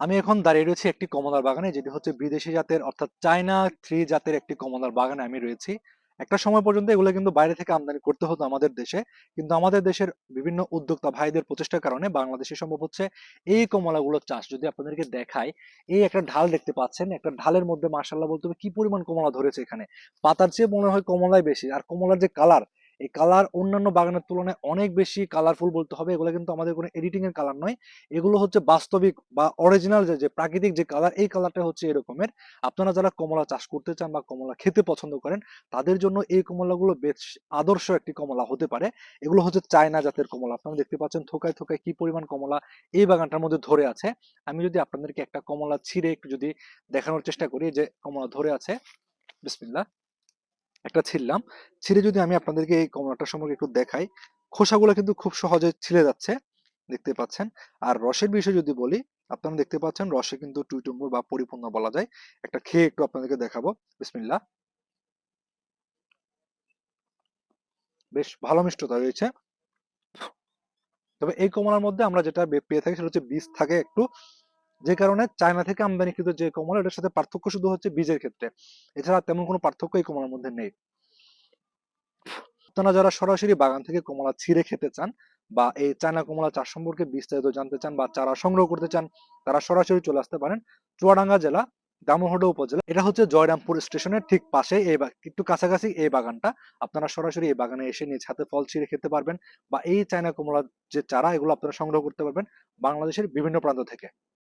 আমি এখন দাঁড়িয়ে রয়েছি একটি কমলার বাগানে, যেটি হচ্ছে বিদেশি জাতের, অর্থাৎ চায়না থ্রি জাতের একটি কমলার বাগানে আমি রয়েছি। একটা সময় পর্যন্ত এগুলো কিন্তু বাইরে থেকে আমদানি করতে হতো আমাদের দেশে, কিন্তু আমাদের দেশের বিভিন্ন উদ্যোক্তা ভাইদের প্রচেষ্টার কারণে বাংলাদেশে সম্ভব হচ্ছে এই কমলাগুলোর চাষ। যদি আপনাদেরকে দেখাই, এই একটা ঢাল দেখতে পাচ্ছেন, একটা ঢালের মধ্যে মার্শাল্লাহ বলতে হবে কি পরিমাণ কমলা ধরেছে এখানে। পাতার চেয়ে মনে হয় কমলাই বেশি, আর কমলার যে কালার এই কালার অন্যান্য বাগানের তুলনায় অনেক বেশি কালারফুল বলতে হবে। এগুলো কিন্তু আমাদের কোনো এডিটিং এর কালার নয়। এগুলো হচ্ছে বাস্তবিক বা অরিজিনাল যে প্রাকৃতিক যে কালার এই কালারটা হচ্ছে এরকমের। আপনারা যারা কমলা চাষ করতে চান বা কমলা খেতে পছন্দ করেন, তাদের জন্য এই কমলাগুলো বেশ আদর্শ একটি কমলা হতে পারে। এগুলো হচ্ছে চায়না জাতের কমলা। আপনারা দেখতে পাচ্ছেন থোকায় থোকায় কি পরিমাণ কমলা এই বাগানটার মধ্যে ধরে আছে। আমি যদি আপনাদেরকে একটা কমলা ছিঁড়ে একটু যদি দেখানোর চেষ্টা করি যে কমলা ধরে আছে, বিসমিল্লাহ। একটা ছিঁড়লাম ছিঁড়ে যদি আমি আপনাদেরকে এই কমলাটার সম্পর্কে একটু দেখাই, খোসাগুলো কিন্তু খুব সহজে ছিঁড়ে যাচ্ছে, দেখতে পাচ্ছেন। আর রসের বিষয়ে যদি বলি, আপনারা দেখতে পাচ্ছেন রসে কিন্তু টুইটুম্বুর বা পরিপূর্ণ বলা যায়। একটা খেয়ে একটু আপনাদেরকে দেখাবো। বিসমিল্লাহ। বেশ ভালো মিষ্টতা রয়েছে তবে এই কমলার মধ্যে আমরা যেটা পেয়ে থাকি সেটা হচ্ছে বীজ থাকে একটু। যে কারণে চায়না থেকে আমদানিকৃত যে কমলা, এটার সাথে পার্থক্য শুধু হচ্ছে বীজের ক্ষেত্রে। এছাড়া তেমন কোনো পার্থক্য এই কমলার মধ্যে নেই। আপনারা যারা সরাসরি বাগান থেকে কমলা ছিঁড়ে খেতে চান বা এই চায়না কমলা চাষ সম্পর্কে বিস্তারিত জানতে চান বা চারা সংগ্রহ করতে চান, তারা সরাসরি চলে আসতে পারেন চুয়াডাঙ্গা জেলা দামোহদা উপজেলা। এটা হচ্ছে জয়রামপুর স্টেশনের ঠিক পাশে এই একটু কাছাকাছি এই বাগানটা। আপনারা সরাসরি এই বাগানে এসে নিজ হাতে ফল ছিঁড়ে খেতে পারবেন বা এই চায়না কমলার যে চারা, এগুলো আপনারা সংগ্রহ করতে পারবেন বাংলাদেশের বিভিন্ন প্রান্ত থেকে।